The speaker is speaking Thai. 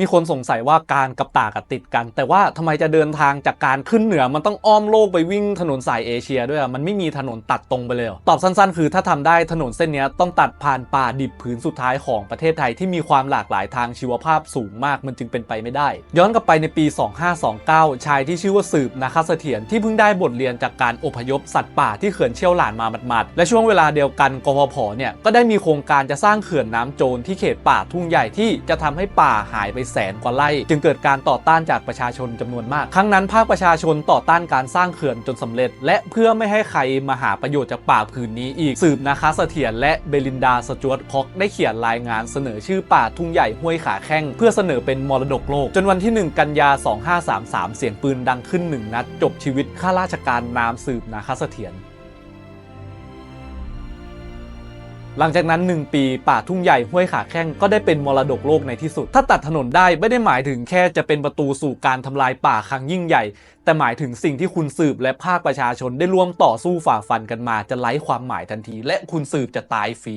มีคนสงสัยว่าการกับตากอะติดกัน แต่ว่าทำไมจะเดินทางจากการขึ้นเหนือมันต้องอ้อมโลกไปวิ่งถนนสายเอเชียด้วยอะมันไม่มีถนนตัดตรงไปเลยตอบสั้นๆ คือถ้าทำได้ถนนเส้นนี้ต้องตัดผ่านป่าดิบผืนสุดท้ายของประเทศไทยที่มีความหลากหลายทางชีวภาพสูงมากมันจึงเป็นไปไม่ได้ ย้อนกลับไปในปี 2529 ชายที่ชื่อว่าสืบนาคเสถียรที่เพิ่งได้บทเรียนจากการอพยพสัตว์ป่าที่เขื่อนเชี่ยวหลานมาหมัดๆและช่วงเวลาเดียวกันกพพเนี่ยก็ได้มีโครงการจะสร้างเขื่อนน้ำโจรที่เขตป่าทุ่งใหญ่ที่จะทำให้ป่าหายไปแสนกว่าไร่ จึงเกิดการต่อต้านจากประชาชนจำนวนมาก ครั้งนั้นภาคประชาชนต่อต้านการสร้างเขื่อนจนสำเร็จ และเพื่อไม่ให้ใครมาหาประโยชน์จากป่าผืนนี้อีกสืบนาคาเสถียรและเบลินดาสจวตคอกได้เขียนรายงานเสนอชื่อป่าทุ่งใหญ่ห้วยขาแข้งเพื่อเสนอเป็นมรดกโลก จนวันที่ 1 กันยา 2533 เสียงปืนดังขึ้นหนึ่งนัด จบชีวิตข้าราชการนามสืบนาคาเสถียร หลังจากนั้น 1 ปีป่าทุ่งใหญ่ห้วยขาแข้งก็ได้เป็นมรดกโลกในที่สุด ถ้าตัดถนนได้ไม่ได้หมายถึงแค่จะเป็นประตูสู่การทำลายป่าครั้งยิ่งใหญ่ แต่หมายถึงสิ่งที่คุณสืบและภาคประชาชนได้ร่วมต่อสู้ฝ่าฟันกันมาจะไร้ความหมายทันที และคุณสืบจะตายฟรี